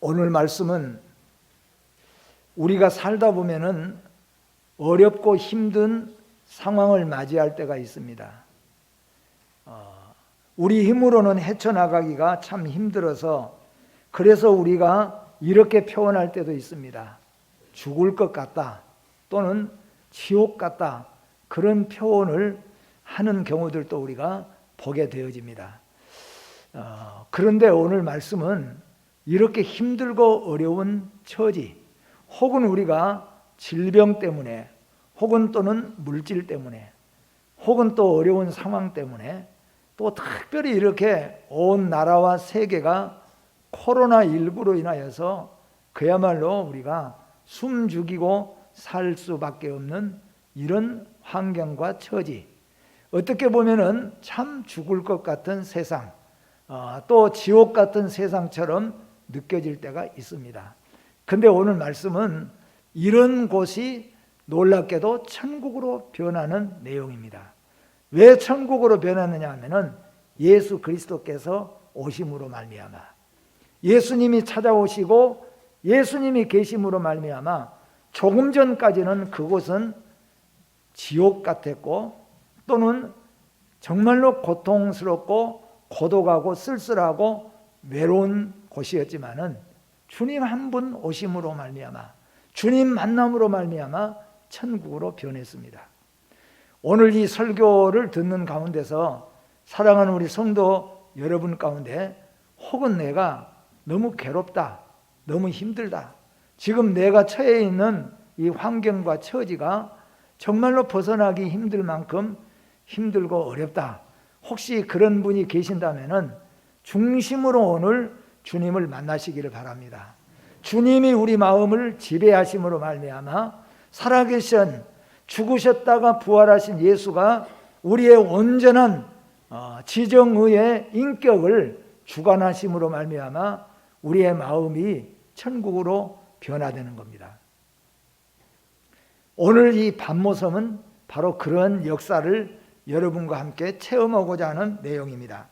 오늘 말씀은 우리가 살다 보면은 어렵고 힘든 상황을 맞이할 때가 있습니다. 어, 우리 힘으로는 헤쳐나가기가 참 힘들어서 그래서 우리가 이렇게 표현할 때도 있습니다. 죽을 것 같다 또는 지옥 같다 그런 표현을 하는 경우들도 우리가 보게 되어집니다. 어, 그런데 오늘 말씀은 이렇게 힘들고 어려운 처지, 혹은 우리가 질병 때문에, 혹은 또는 물질 때문에, 혹은 또 어려운 상황 때문에, 또 특별히 이렇게 온 나라와 세계가 코로나19로 인하여서 그야말로 우리가 숨 죽이고 살 수밖에 없는 이런 환경과 처지, 어떻게 보면은 참 죽을 것 같은 세상, 어, 또 지옥 같은 세상처럼 느껴질 때가 있습니다. 근데 오늘 말씀은 이런 곳이 놀랍게도 천국으로 변하는 내용입니다. 왜 천국으로 변하느냐 하면은 예수 그리스도께서 오심으로 말미암아 예수님이 찾아오시고 예수님이 계심으로 말미암아 조금 전까지는 그곳은 지옥 같았고 또는 정말로 고통스럽고 고독하고 쓸쓸하고 외로운 곳이었지만은 주님 한 분 오심으로 말미암아 주님 만남으로 말미암아 천국으로 변했습니다. 오늘 이 설교를 듣는 가운데서 사랑하는 우리 성도 여러분 가운데 혹은 내가 너무 괴롭다, 너무 힘들다. 지금 내가 처해 있는 이 환경과 처지가 정말로 벗어나기 힘들 만큼 힘들고 어렵다. 혹시 그런 분이 계신다면은 중심으로 오늘 주님을 만나시기를 바랍니다. 주님이 우리 마음을 지배하심으로 말미암아 살아계신 죽으셨다가 부활하신 예수가 우리의 온전한 어, 지정의의 인격을 주관하심으로 말미암아 우리의 마음이 천국으로 변화되는 겁니다. 오늘 이 밤모섬은 바로 그런 역사를 여러분과 함께 체험하고자 하는 내용입니다.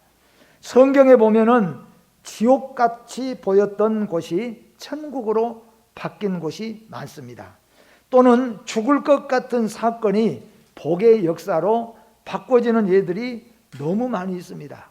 성경에 보면은 지옥같이 보였던 곳이 천국으로 바뀐 곳이 많습니다. 또는 죽을 것 같은 사건이 복의 역사로 바꿔지는 예들이 너무 많이 있습니다.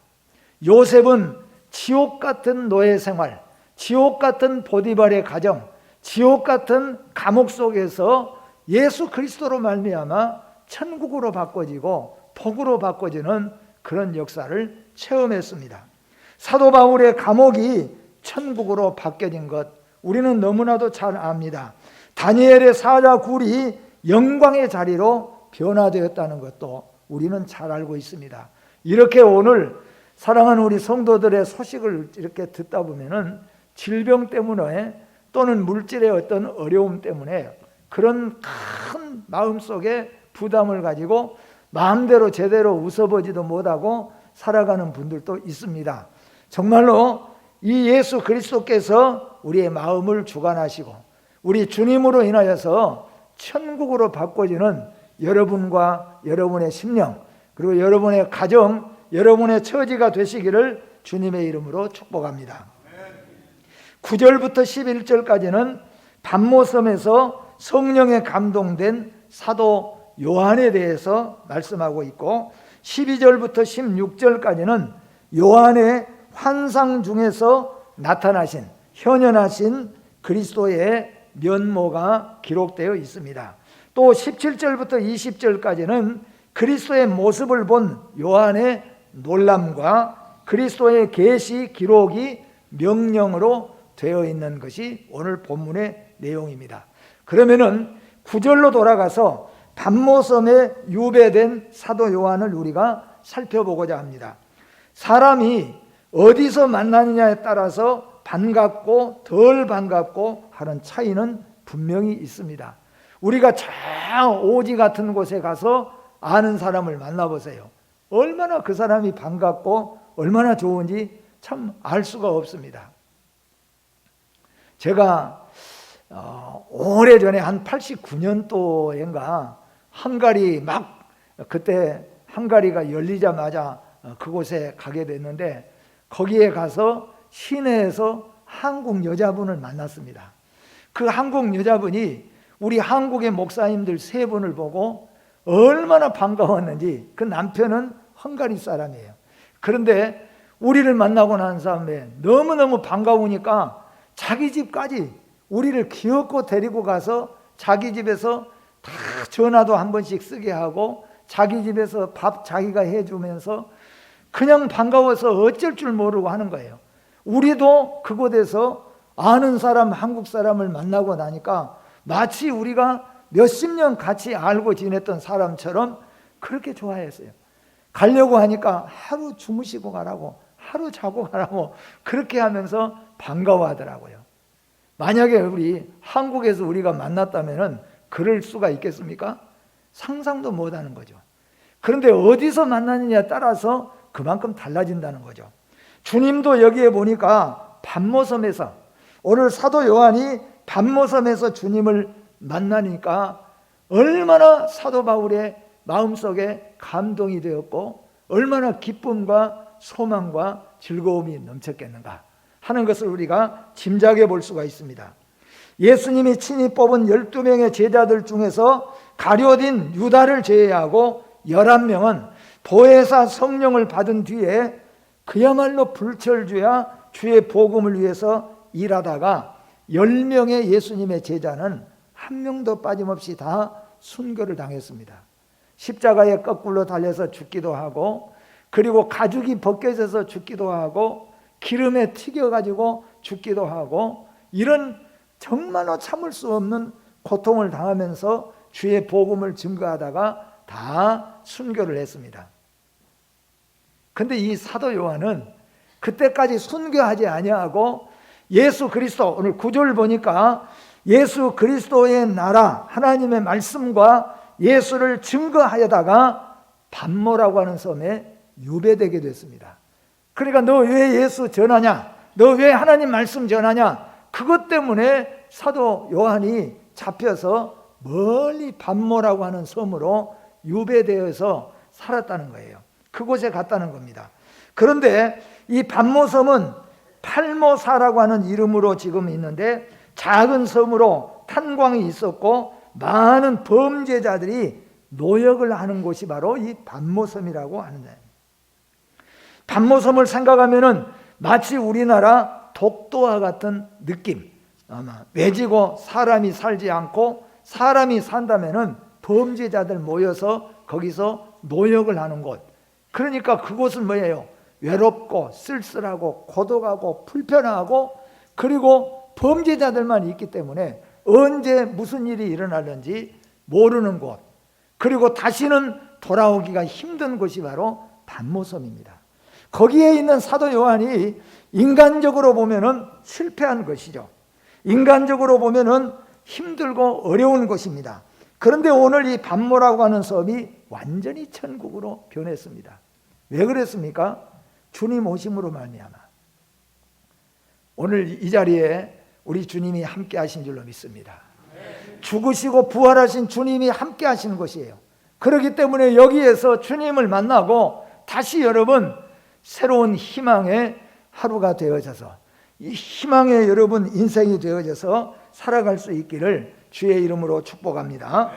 요셉은 지옥 같은 노예 생활, 지옥 같은 보디발의 가정, 지옥 같은 감옥 속에서 예수 그리스도로 말미암아 천국으로 바꿔지고 복으로 바꿔지는 그런 역사를 체험했습니다. 사도 바울의 감옥이 천국으로 바뀌어진 것 우리는 너무나도 잘 압니다. 다니엘의 사자 굴이 영광의 자리로 변화되었다는 것도 우리는 잘 알고 있습니다. 이렇게 오늘 사랑하는 우리 성도들의 소식을 이렇게 듣다 보면은 질병 때문에 또는 물질의 어떤 어려움 때문에 그런 큰 마음속에 부담을 가지고 마음대로 제대로 웃어보지도 못하고 살아가는 분들도 있습니다. 정말로 이 예수 그리스도께서 우리의 마음을 주관하시고 우리 주님으로 인하여서 천국으로 바꿔지는 여러분과 여러분의 심령 그리고 여러분의 가정, 여러분의 처지가 되시기를 주님의 이름으로 축복합니다. 9절부터 11절까지는 밤모섬에서 성령에 감동된 사도 요한에 대해서 말씀하고 있고 12절부터 16절까지는 요한의 환상 중에서 나타나신 현현하신 그리스도의 면모가 기록되어 있습니다. 또 17절부터 20절까지는 그리스도의 모습을 본 요한의 놀람과 그리스도의 계시 기록이 명령으로 되어 있는 것이 오늘 본문의 내용입니다. 그러면은 구절로 돌아가서 밤모섬에 유배된 사도 요한을 우리가 살펴보고자 합니다. 사람이 어디서 만나느냐에 따라서 반갑고 덜 반갑고 하는 차이는 분명히 있습니다. 우리가 저 오지 같은 곳에 가서 아는 사람을 만나보세요. 얼마나 그 사람이 반갑고 얼마나 좋은지 참 알 수가 없습니다. 제가 어, 오래전에 한 89년도인가 한가리 막 그때 한가리가 열리자마자 어, 그곳에 가게 됐는데 거기에 가서 시내에서 한국 여자분을 만났습니다. 그 한국 여자분이 우리 한국의 목사님들 세 분을 보고 얼마나 반가웠는지 그 남편은 헝가리 사람이에요. 그런데 우리를 만나고 난 다음에 너무너무 반가우니까 자기 집까지 우리를 기어코 데리고 가서 자기 집에서 다 전화도 한 번씩 쓰게 하고 자기 집에서 밥 자기가 해주면서 그냥 반가워서 어쩔 줄 모르고 하는 거예요. 우리도 그곳에서 아는 사람, 한국 사람을 만나고 나니까 마치 우리가 몇십 년 같이 알고 지냈던 사람처럼 그렇게 좋아했어요. 가려고 하니까 하루 주무시고 가라고, 하루 자고 가라고 그렇게 하면서 반가워 하더라고요. 만약에 우리 한국에서 우리가 만났다면 그럴 수가 있겠습니까? 상상도 못 하는 거죠. 그런데 어디서 만나느냐에 따라서 그만큼 달라진다는 거죠. 주님도 여기에 보니까 반모섬에서 오늘 사도 요한이 반모섬에서 주님을 만나니까 얼마나 사도 바울의 마음속에 감동이 되었고 얼마나 기쁨과 소망과 즐거움이 넘쳤겠는가 하는 것을 우리가 짐작해 볼 수가 있습니다. 예수님이 친히 뽑은 12명의 제자들 중에서 가려진 유다를 제외하고 11명은 보혜사 성령을 받은 뒤에 그야말로 불철주야 주의 복음을 위해서 일하다가 10명의 예수님의 제자는 한 명도 빠짐없이 다 순교를 당했습니다. 십자가에 거꾸로 달려서 죽기도 하고 그리고 가죽이 벗겨져서 죽기도 하고 기름에 튀겨가지고 죽기도 하고 이런 정말로 참을 수 없는 고통을 당하면서 주의 복음을 증거하다가 다 순교를 했습니다. 근데 이 사도 요한은 그때까지 순교하지 아니하고 예수 그리스도 오늘 구절을 보니까 예수 그리스도의 나라 하나님의 말씀과 예수를 증거하여다가 반모라고 하는 섬에 유배되게 됐습니다. 그러니까 너 왜 예수 전하냐? 너 왜 하나님 말씀 전하냐? 그것 때문에 사도 요한이 잡혀서 멀리 반모라고 하는 섬으로 유배되어서 살았다는 거예요. 그곳에 갔다는 겁니다. 그런데 이 반모섬은 팔모사라고 하는 이름으로 지금 있는데 작은 섬으로 탄광이 있었고 많은 범죄자들이 노역을 하는 곳이 바로 이 반모섬이라고 하는데 반모섬을 생각하면은 마치 우리나라 독도와 같은 느낌 아마 외지고 사람이 살지 않고 사람이 산다면은 범죄자들 모여서 거기서 노역을 하는 곳 그러니까 그곳은 뭐예요? 외롭고 쓸쓸하고 고독하고 불편하고 그리고 범죄자들만 있기 때문에 언제 무슨 일이 일어나는지 모르는 곳 그리고 다시는 돌아오기가 힘든 곳이 바로 반모섬입니다. 거기에 있는 사도 요한이 인간적으로 보면은 실패한 것이죠. 인간적으로 보면은 힘들고 어려운 것입니다. 그런데 오늘 이 반모라고 하는 섬이 완전히 천국으로 변했습니다. 왜 그랬습니까? 주님 오심으로 말미암아. 오늘 이 자리에 우리 주님이 함께 하신 줄로 믿습니다. 죽으시고 부활하신 주님이 함께 하시는 것이에요. 그렇기 때문에 여기에서 주님을 만나고 다시 여러분 새로운 희망의 하루가 되어져서 이 희망의 여러분 인생이 되어져서 살아갈 수 있기를 주의 이름으로 축복합니다.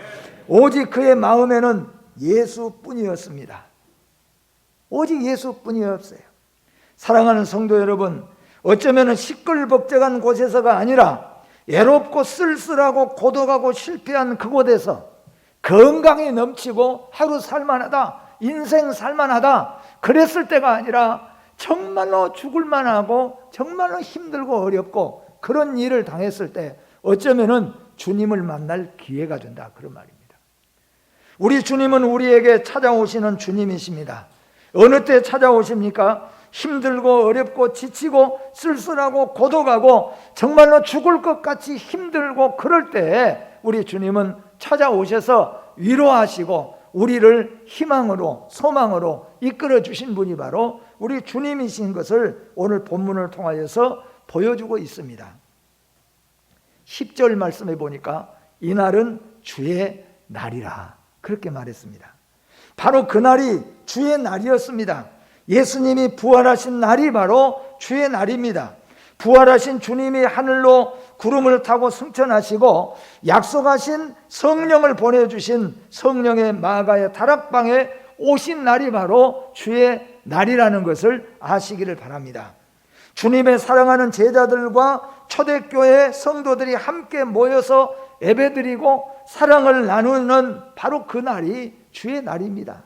오직 그의 마음에는 예수뿐이었습니다. 오직 예수뿐이었어요. 사랑하는 성도 여러분, 어쩌면 시끌벅적한 곳에서가 아니라 외롭고 쓸쓸하고 고독하고 실패한 그곳에서 건강이 넘치고 하루 살만하다, 인생 살만하다, 그랬을 때가 아니라 정말로 죽을 만하고 정말로 힘들고 어렵고 그런 일을 당했을 때 어쩌면은 주님을 만날 기회가 된다. 그런 말입니다. 우리 주님은 우리에게 찾아오시는 주님이십니다. 어느 때 찾아오십니까? 힘들고 어렵고 지치고 쓸쓸하고 고독하고 정말로 죽을 것 같이 힘들고 그럴 때 우리 주님은 찾아오셔서 위로하시고 우리를 희망으로 소망으로 이끌어 주신 분이 바로 우리 주님이신 것을 오늘 본문을 통하여서 보여주고 있습니다. 10절 말씀해 보니까 이날은 주의 날이라 그렇게 말했습니다. 바로 그날이 주의 날이었습니다. 예수님이 부활하신 날이 바로 주의 날입니다. 부활하신 주님이 하늘로 구름을 타고 승천하시고 약속하신 성령을 보내주신 성령의 마가의 다락방에 오신 날이 바로 주의 날이라는 것을 아시기를 바랍니다. 주님의 사랑하는 제자들과 초대교회 성도들이 함께 모여서 예배드리고 사랑을 나누는 바로 그 날이 주의 날입니다.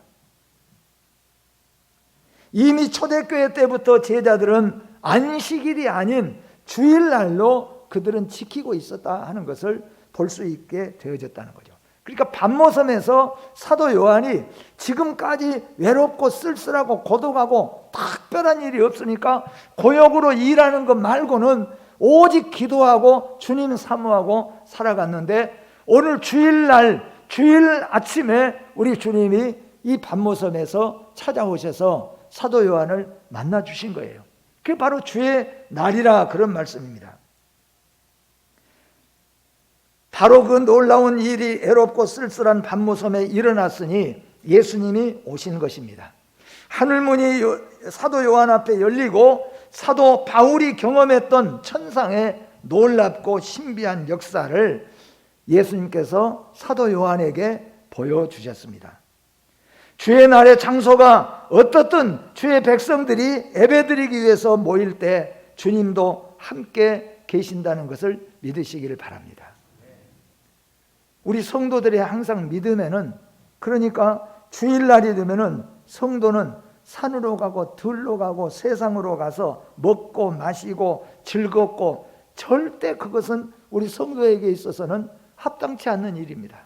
이미 초대교회 때부터 제자들은 안식일이 아닌 주일날로 그들은 지키고 있었다 하는 것을 볼 수 있게 되어졌다는 거죠. 그러니까 밤모섬에서 사도 요한이 지금까지 외롭고 쓸쓸하고 고독하고 특별한 일이 없으니까 고역으로 일하는 것 말고는 오직 기도하고 주님 사모하고 살아갔는데 오늘 주일날 주일 아침에 우리 주님이 이 밤모섬에서 찾아오셔서 사도 요한을 만나 주신 거예요. 그게 바로 주의 날이라 그런 말씀입니다. 바로 그 놀라운 일이 애롭고 쓸쓸한 밤모섬에 일어났으니 예수님이 오신 것입니다. 하늘문이 사도 요한 앞에 열리고 사도 바울이 경험했던 천상의 놀랍고 신비한 역사를 예수님께서 사도 요한에게 보여주셨습니다. 주의 날의 장소가 어떻든 주의 백성들이 예배드리기 위해서 모일 때 주님도 함께 계신다는 것을 믿으시기를 바랍니다. 우리 성도들의 항상 믿음에는 그러니까 주일날이 되면은 성도는 산으로 가고 들로 가고 세상으로 가서 먹고 마시고 즐겁고 절대 그것은 우리 성도에게 있어서는 합당치 않는 일입니다.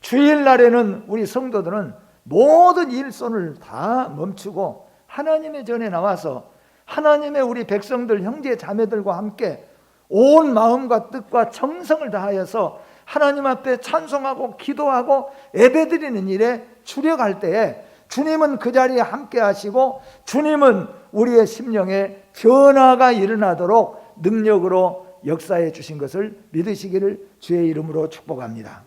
주일날에는 우리 성도들은 모든 일손을 다 멈추고 하나님의 전에 나와서 하나님의 우리 백성들 형제 자매들과 함께 온 마음과 뜻과 정성을 다하여서 하나님 앞에 찬송하고 기도하고 예배드리는 일에 주력할 때에 주님은 그 자리에 함께 하시고 주님은 우리의 심령에 변화가 일어나도록 능력으로 역사해 주신 것을 믿으시기를 주의 이름으로 축복합니다.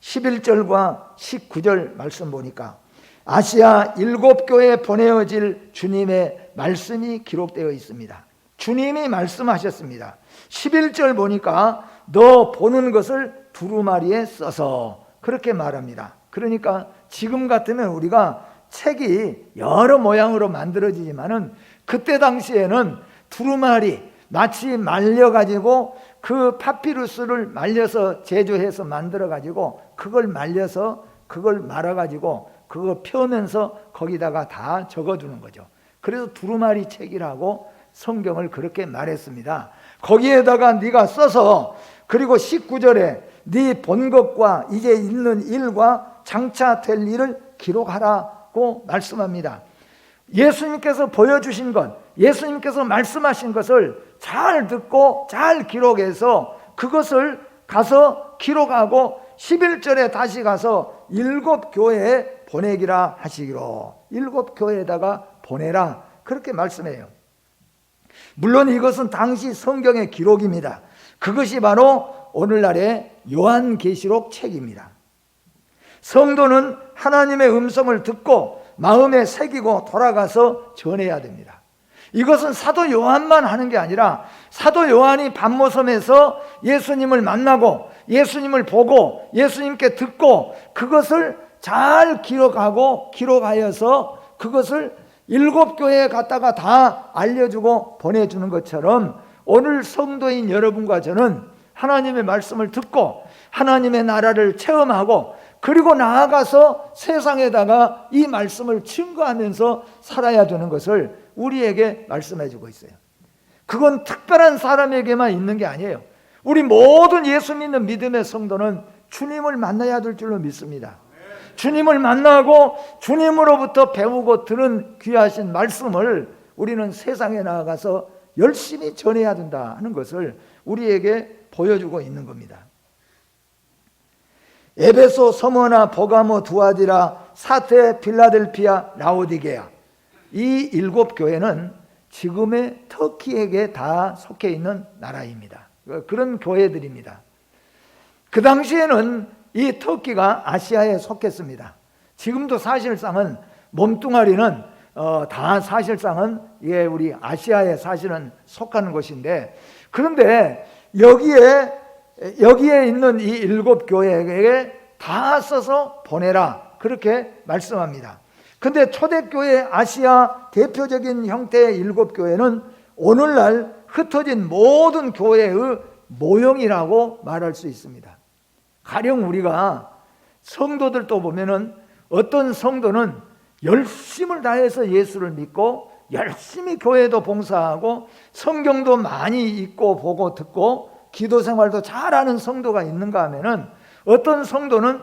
11절과 19절 말씀 보니까 아시아 일곱 교회에 보내어질 주님의 말씀이 기록되어 있습니다. 주님이 말씀하셨습니다. 11절 보니까 너 보는 것을 두루마리에 써서 그렇게 말합니다. 그러니까 지금 같으면 우리가 책이 여러 모양으로 만들어지지만은 그때 당시에는 두루마리 마치 말려 가지고 그 파피루스를 말려서 제조해서 만들어 가지고 그걸 말려서 그걸 말아 가지고 그거 펴면서 거기다가 다 적어 두는 거죠. 그래서 두루마리 책이라고 성경을 그렇게 말했습니다. 거기에다가 네가 써서 그리고 19절에 네 본 것과 이제 있는 일과 장차 될 일을 기록하라고 말씀합니다. 예수님께서 보여주신 것, 예수님께서 말씀하신 것을 잘 듣고 잘 기록해서 그것을 가서 기록하고 11절에 다시 가서 일곱 교회에 보내기라 하시기로 일곱 교회에다가 보내라 그렇게 말씀해요. 물론 이것은 당시 성경의 기록입니다. 그것이 바로 오늘날의 요한계시록 책입니다. 성도는 하나님의 음성을 듣고 마음에 새기고 돌아가서 전해야 됩니다. 이것은 사도 요한만 하는 게 아니라 사도 요한이 밤모섬에서 예수님을 만나고 예수님을 보고 예수님께 듣고 그것을 잘 기록하고 기록하여서 그것을 일곱 교회에 갔다가 다 알려주고 보내주는 것처럼 오늘 성도인 여러분과 저는 하나님의 말씀을 듣고 하나님의 나라를 체험하고 그리고 나아가서 세상에다가 이 말씀을 증거하면서 살아야 되는 것을 우리에게 말씀해 주고 있어요. 그건 특별한 사람에게만 있는 게 아니에요. 우리 모든 예수 믿는 믿음의 성도는 주님을 만나야 될 줄로 믿습니다. 주님을 만나고 주님으로부터 배우고 들은 귀하신 말씀을 우리는 세상에 나아가서 열심히 전해야 된다 하는 것을 우리에게 보여주고 있는 겁니다. 에베소, 서머나, 보가모, 두아디라, 사테, 필라델피아, 라오디게아 이 일곱 교회는 지금의 터키에게 다 속해 있는 나라입니다. 그런 교회들입니다. 그 당시에는 이 터키가 아시아에 속했습니다. 지금도 사실상은 몸뚱아리는 어, 다 사실상은 예, 우리 아시아에 사실은 속하는 곳인데 그런데 여기에 여기에 있는 이 일곱 교회에게 다 써서 보내라 그렇게 말씀합니다. 근데 초대교회 아시아 대표적인 형태의 일곱 교회는 오늘날 흩어진 모든 교회의 모형이라고 말할 수 있습니다. 가령 우리가 성도들도 보면은 어떤 성도는 열심을 다해서 예수를 믿고 열심히 교회도 봉사하고 성경도 많이 읽고 보고 듣고 기도 생활도 잘하는 성도가 있는가 하면은 어떤 성도는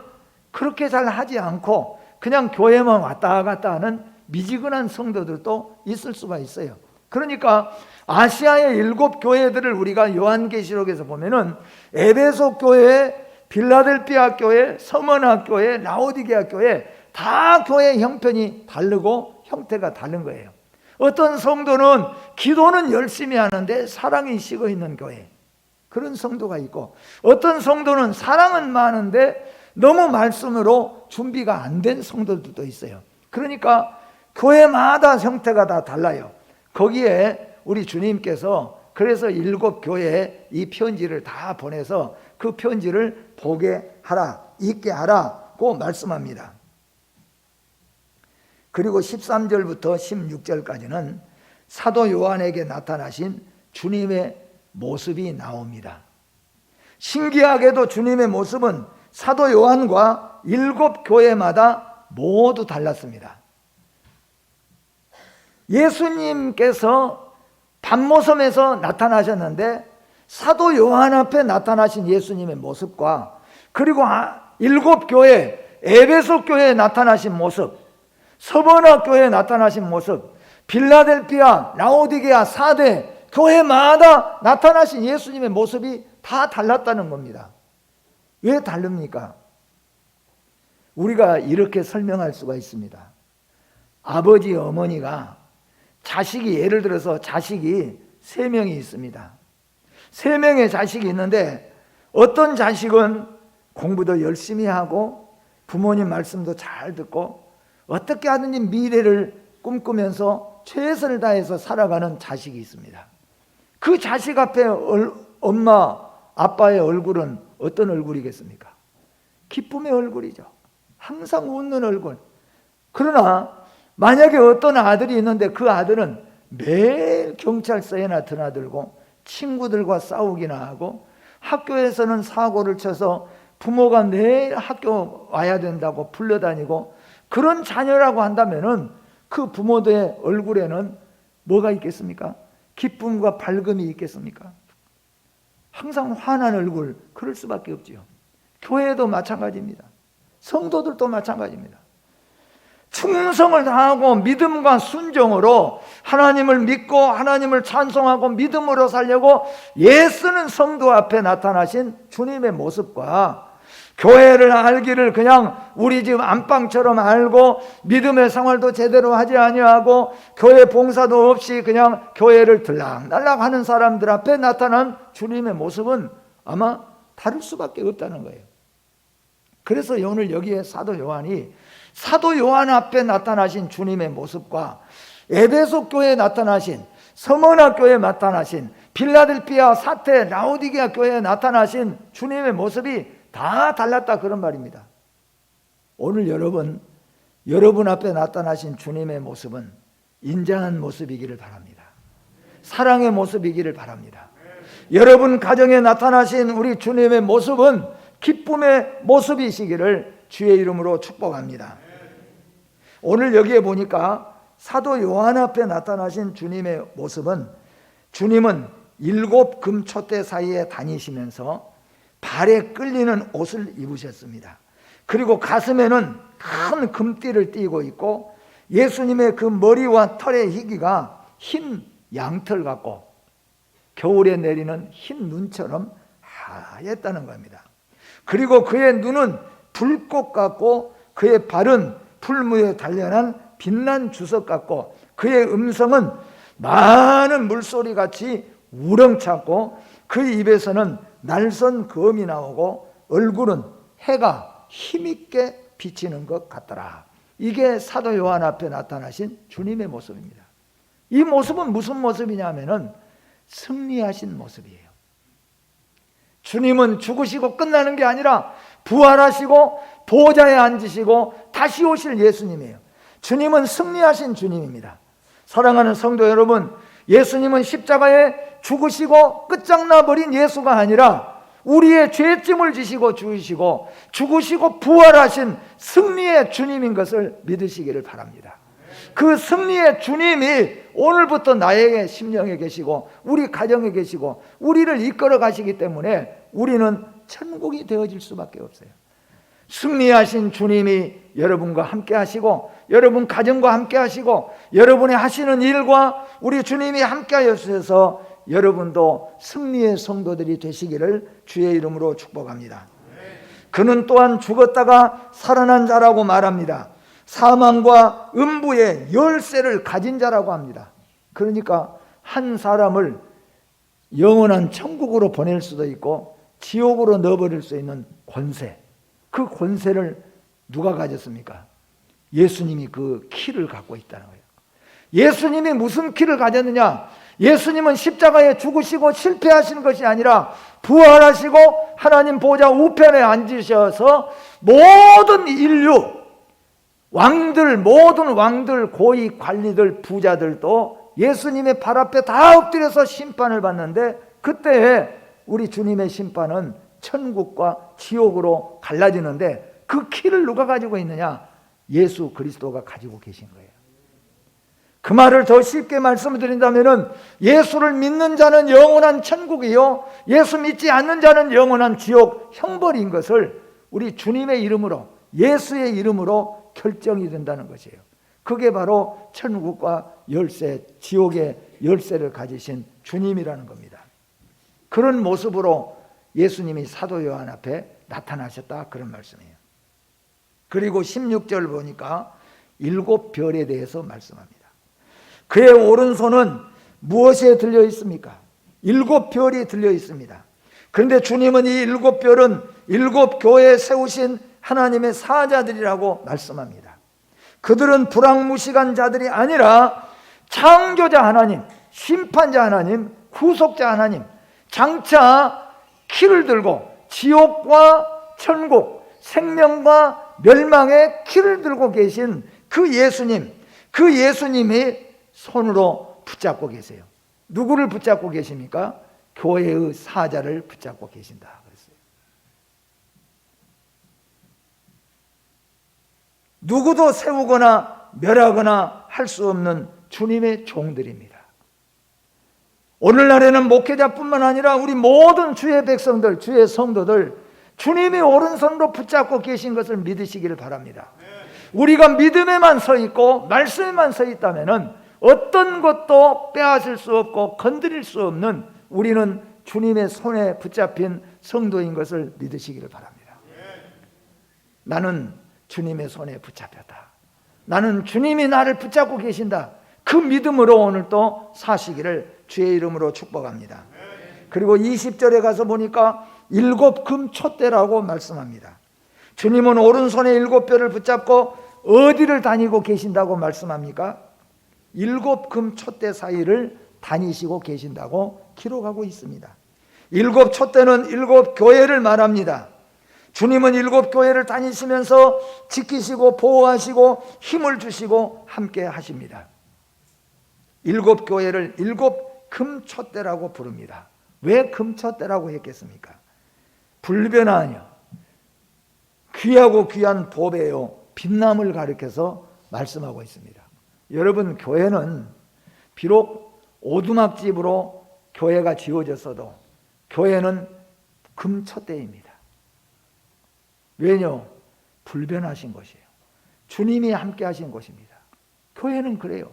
그렇게 잘 하지 않고 그냥 교회만 왔다 갔다 하는 미지근한 성도들도 있을 수가 있어요. 그러니까 아시아의 일곱 교회들을 우리가 요한계시록에서 보면은 에베소 교회, 빌라델피아 교회, 서머나 교회, 라오디게아 교회 다 교회 형편이 다르고 형태가 다른 거예요. 어떤 성도는 기도는 열심히 하는데 사랑이 식어 있는 교회. 그런 성도가 있고 어떤 성도는 사랑은 많은데 너무 말씀으로 준비가 안 된 성도들도 있어요. 그러니까 교회마다 형태가 다 달라요. 거기에 우리 주님께서 그래서 일곱 교회에 이 편지를 다 보내서 그 편지를 보게 하라, 읽게 하라고 말씀합니다. 그리고 13절부터 16절까지는 사도 요한에게 나타나신 주님의 모습이 나옵니다. 신기하게도 주님의 모습은 사도 요한과 일곱 교회마다 모두 달랐습니다. 예수님께서 밤모섬에서 나타나셨는데 사도 요한 앞에 나타나신 예수님의 모습과 그리고 아, 일곱 교회 에베소 교회에 나타나신 모습, 서버나 교회에 나타나신 모습, 빌라델피아, 라오디게아, 사대 교회마다 나타나신 예수님의 모습이 다 달랐다는 겁니다. 왜 다릅니까? 우리가 이렇게 설명할 수가 있습니다. 아버지, 어머니가 자식이 예를 들어서 자식이 세 명이 있습니다. 세 명의 자식이 있는데 어떤 자식은 공부도 열심히 하고 부모님 말씀도 잘 듣고 어떻게 하든지 미래를 꿈꾸면서 최선을 다해서 살아가는 자식이 있습니다. 그 자식 앞에 엄마, 아빠의 얼굴은 어떤 얼굴이겠습니까? 기쁨의 얼굴이죠. 항상 웃는 얼굴. 그러나 만약에 어떤 아들이 있는데 그 아들은 매일 경찰서에나 드나들고 친구들과 싸우기나 하고 학교에서는 사고를 쳐서 부모가 매일 학교 와야 된다고 불러다니고 그런 자녀라고 한다면은 그 부모들의 얼굴에는 뭐가 있겠습니까? 기쁨과 밝음이 있겠습니까? 항상 환한 얼굴, 그럴 수밖에 없지요. 교회도 마찬가지입니다. 성도들도 마찬가지입니다. 충성을 다하고 믿음과 순종으로 하나님을 믿고 하나님을 찬송하고 믿음으로 살려고 예쓰는 성도 앞에 나타나신 주님의 모습과 교회를 알기를 그냥 우리 집 안방처럼 알고 믿음의 생활도 제대로 하지 아니하고 교회 봉사도 없이 그냥 교회를 들락날락 하는 사람들 앞에 나타난 주님의 모습은 아마 다를 수밖에 없다는 거예요. 그래서 오늘 여기에 사도 요한이 사도 요한 앞에 나타나신 주님의 모습과 에베소 교회에 나타나신 서머나 교회에 나타나신 빌라델피아 사태 라우디게아 교회에 나타나신 주님의 모습이 다 달랐다 그런 말입니다. 오늘 여러분 여러분 앞에 나타나신 주님의 모습은 인자한 모습이기를 바랍니다. 사랑의 모습이기를 바랍니다. 여러분 가정에 나타나신 우리 주님의 모습은 기쁨의 모습이시기를 주의 이름으로 축복합니다. 오늘 여기에 보니까 사도 요한 앞에 나타나신 주님의 모습은 주님은 일곱 금초대 사이에 다니시면서 발에 끌리는 옷을 입으셨습니다. 그리고 가슴에는 큰 금띠를 띠고 있고 예수님의 그 머리와 털의 희기가 흰 양털 같고 겨울에 내리는 흰 눈처럼 하였다는 겁니다. 그리고 그의 눈은 불꽃 같고 그의 발은 풀무에 단련한 빛난 주석 같고 그의 음성은 많은 물소리 같이 우렁찼고 그 입에서는 날선 검이 나오고 얼굴은 해가 힘있게 비치는 것 같더라. 이게 사도 요한 앞에 나타나신 주님의 모습입니다. 이 모습은 무슨 모습이냐면은 승리하신 모습이에요. 주님은 죽으시고 끝나는 게 아니라 부활하시고 보좌에 앉으시고 다시 오실 예수님이에요. 주님은 승리하신 주님입니다. 사랑하는 성도 여러분, 예수님은 십자가에 죽으시고 끝장나 버린 예수가 아니라 우리의 죄짐을 지시고 죽으시고 죽으시고 부활하신 승리의 주님인 것을 믿으시기를 바랍니다. 그 승리의 주님이 오늘부터 나에게 심령에 계시고 우리 가정에 계시고 우리를 이끌어 가시기 때문에 우리는 천국이 되어질 수밖에 없어요. 승리하신 주님이 여러분과 함께 하시고 여러분 가정과 함께 하시고 여러분의 하시는 일과 우리 주님이 함께 하셔서 여러분도 승리의 성도들이 되시기를 주의 이름으로 축복합니다. 그는 또한 죽었다가 살아난 자라고 말합니다. 사망과 음부의 열쇠를 가진 자라고 합니다. 그러니까 한 사람을 영원한 천국으로 보낼 수도 있고 지옥으로 넣어버릴 수 있는 권세. 그 권세를 누가 가졌습니까? 예수님이 그 키를 갖고 있다는 거예요. 예수님이 무슨 키를 가졌느냐? 예수님은 십자가에 죽으시고 실패하신 것이 아니라 부활하시고 하나님 보좌 우편에 앉으셔서 모든 인류 왕들 모든 왕들 고위 관리들 부자들도 예수님의 발 앞에 다 엎드려서 심판을 받는데 그때 우리 주님의 심판은 천국과 지옥으로 갈라지는데 그 키를 누가 가지고 있느냐? 예수 그리스도가 가지고 계신 거예요. 그 말을 더 쉽게 말씀드린다면 예수를 믿는 자는 영원한 천국이요 예수 믿지 않는 자는 영원한 지옥 형벌인 것을 우리 주님의 이름으로 예수의 이름으로 결정이 된다는 것이에요. 그게 바로 천국과 열쇠, 지옥의 열쇠를 가지신 주님이라는 겁니다. 그런 모습으로 예수님이 사도 요한 앞에 나타나셨다 그런 말씀이에요. 그리고 16절 보니까 일곱 별에 대해서 말씀합니다. 그의 오른손은 무엇에 들려 있습니까? 일곱 별이 들려 있습니다. 그런데 주님은 이 일곱 별은 일곱 교회에 세우신 하나님의 사자들이라고 말씀합니다. 그들은 불황무식한 자들이 아니라 창조자 하나님, 심판자 하나님, 구속자 하나님, 장차 키를 들고 지옥과 천국, 생명과 멸망의 키를 들고 계신 그 예수님, 그 예수님이 손으로 붙잡고 계세요. 누구를 붙잡고 계십니까? 교회의 사자를 붙잡고 계신다. 그랬어요. 누구도 세우거나 멸하거나 할 수 없는 주님의 종들입니다. 오늘날에는 목회자뿐만 아니라 우리 모든 주의 백성들, 주의 성도들 주님이 오른손으로 붙잡고 계신 것을 믿으시기를 바랍니다. 우리가 믿음에만 서 있고 말씀에만 서 있다면은 어떤 것도 빼앗을 수 없고 건드릴 수 없는 우리는 주님의 손에 붙잡힌 성도인 것을 믿으시기를 바랍니다. 나는 주님의 손에 붙잡혔다. 나는 주님이 나를 붙잡고 계신다. 그 믿음으로 오늘 또 사시기를 주의 이름으로 축복합니다. 그리고 20절에 가서 보니까 일곱 금 촛대라고 말씀합니다. 주님은 오른손에 일곱 뼈를 붙잡고 어디를 다니고 계신다고 말씀합니까? 일곱 금 촛대 사이를 다니시고 계신다고 기록하고 있습니다. 일곱 촛대는 일곱 교회를 말합니다. 주님은 일곱 교회를 다니시면서 지키시고 보호하시고 힘을 주시고 함께 하십니다. 일곱 교회를 일곱 금촛대라고 부릅니다. 왜 금촛대라고 했겠습니까? 불변하며 귀하고 귀한 보배요 빛남을 가리켜서 말씀하고 있습니다. 여러분 교회는 비록 오두막집으로 교회가 지어졌어도 교회는 금촛대입니다. 왜냐? 불변하신 것이에요. 주님이 함께 하신 것입니다. 교회는 그래요.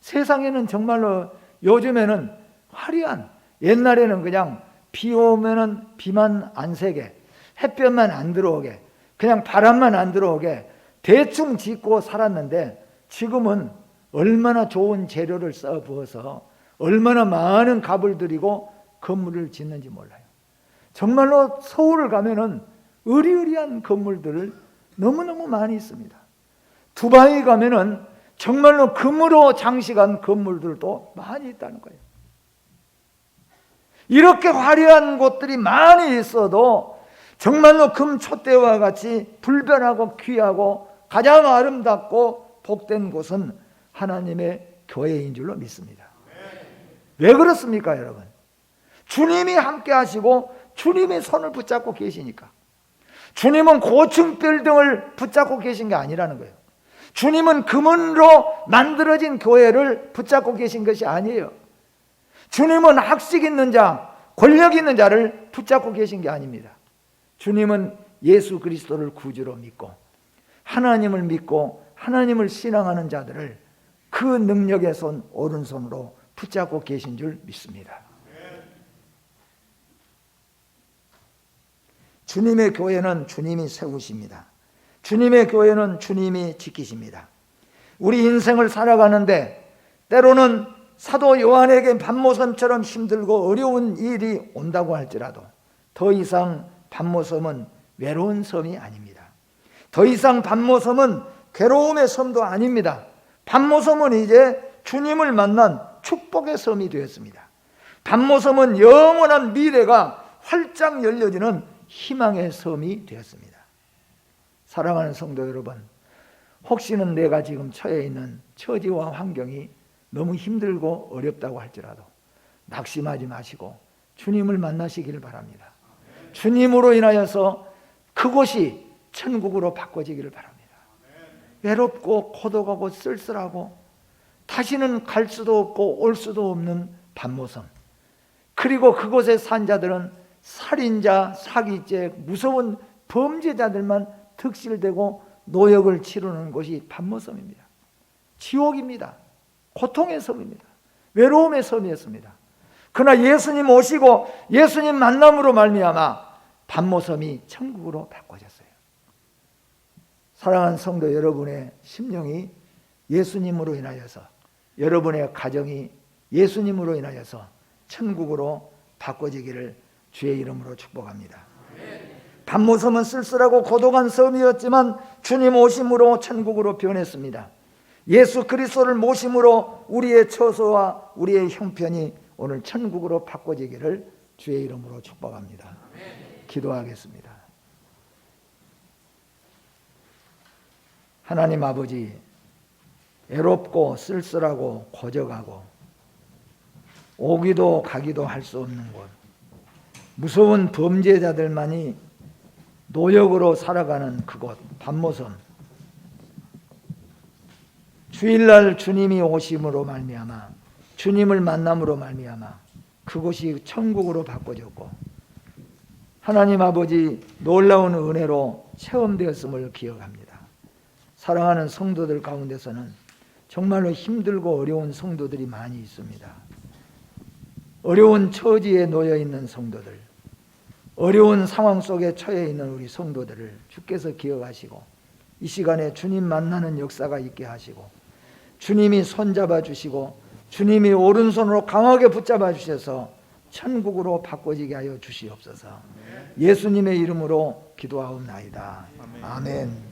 세상에는 정말로 요즘에는 화려한 옛날에는 그냥 비 오면은 비만 안 새게 햇볕만 안 들어오게 그냥 바람만 안 들어오게 대충 짓고 살았는데 지금은 얼마나 좋은 재료를 써 부어서 얼마나 많은 값을 들이고 건물을 짓는지 몰라요. 정말로 서울을 가면은 의리의리한 건물들을 너무너무 많이 있습니다. 두바이 가면은 정말로 금으로 장식한 건물들도 많이 있다는 거예요. 이렇게 화려한 곳들이 많이 있어도 정말로 금 촛대와 같이 불변하고 귀하고 가장 아름답고 복된 곳은 하나님의 교회인 줄로 믿습니다. 왜 그렇습니까, 여러분? 주님이 함께 하시고 주님의 손을 붙잡고 계시니까. 주님은 고층 빌딩을 붙잡고 계신 게 아니라는 거예요. 주님은 금은로 만들어진 교회를 붙잡고 계신 것이 아니에요. 주님은 학식 있는 자, 권력 있는 자를 붙잡고 계신 게 아닙니다. 주님은 예수 그리스도를 구주로 믿고 하나님을 믿고 하나님을 신앙하는 자들을 그 능력의 손 오른손으로 붙잡고 계신 줄 믿습니다. 주님의 교회는 주님이 세우십니다. 주님의 교회는 주님이 지키십니다. 우리 인생을 살아가는데 때로는 사도 요한에게 반모섬처럼 힘들고 어려운 일이 온다고 할지라도 더 이상 반모섬은 외로운 섬이 아닙니다. 더 이상 반모섬은 괴로움의 섬도 아닙니다. 반모섬은 이제 주님을 만난 축복의 섬이 되었습니다. 반모섬은 영원한 미래가 활짝 열려지는 희망의 섬이 되었습니다. 사랑하는 성도 여러분, 혹시는 내가 지금 처해 있는 처지와 환경이 너무 힘들고 어렵다고 할지라도 낙심하지 마시고 주님을 만나시기를 바랍니다. 주님으로 인하여서 그곳이 천국으로 바꿔지기를 바랍니다. 외롭고 고독하고 쓸쓸하고 다시는 갈 수도 없고 올 수도 없는 반모섬. 그리고 그곳에 산 자들은 살인자, 사기죄, 무서운 범죄자들만 득실되고 노역을 치르는 곳이 반모섬입니다. 지옥입니다. 고통의 섬입니다. 외로움의 섬이었습니다. 그러나 예수님 오시고 예수님 만남으로 말미암아 반모섬이 천국으로 바꿔졌어요. 사랑하는 성도 여러분의 심령이 예수님으로 인하여서 여러분의 가정이 예수님으로 인하여서 천국으로 바꿔지기를 주의 이름으로 축복합니다. 반모섬은 쓸쓸하고 고독한 섬이었지만 주님 오심으로 천국으로 변했습니다. 예수 그리스도를 모심으로 우리의 처소와 우리의 형편이 오늘 천국으로 바꿔지기를 주의 이름으로 축복합니다. 기도하겠습니다. 하나님 아버지, 애롭고 쓸쓸하고 고적하고 오기도 가기도 할 수 없는 곳, 무서운 범죄자들만이 노역으로 살아가는 그곳, 반모섬. 주일날 주님이 오심으로 말미암아 주님을 만남으로 말미암아 그곳이 천국으로 바꿔졌고 하나님 아버지 놀라운 은혜로 체험되었음을 기억합니다. 사랑하는 성도들 가운데서는 정말로 힘들고 어려운 성도들이 많이 있습니다. 어려운 처지에 놓여 있는 성도들, 어려운 상황 속에 처해 있는 우리 성도들을 주께서 기억하시고 이 시간에 주님 만나는 역사가 있게 하시고 주님이 손잡아 주시고 주님이 오른손으로 강하게 붙잡아 주셔서 천국으로 바꿔지게 하여 주시옵소서. 예수님의 이름으로 기도하옵나이다. 아멘.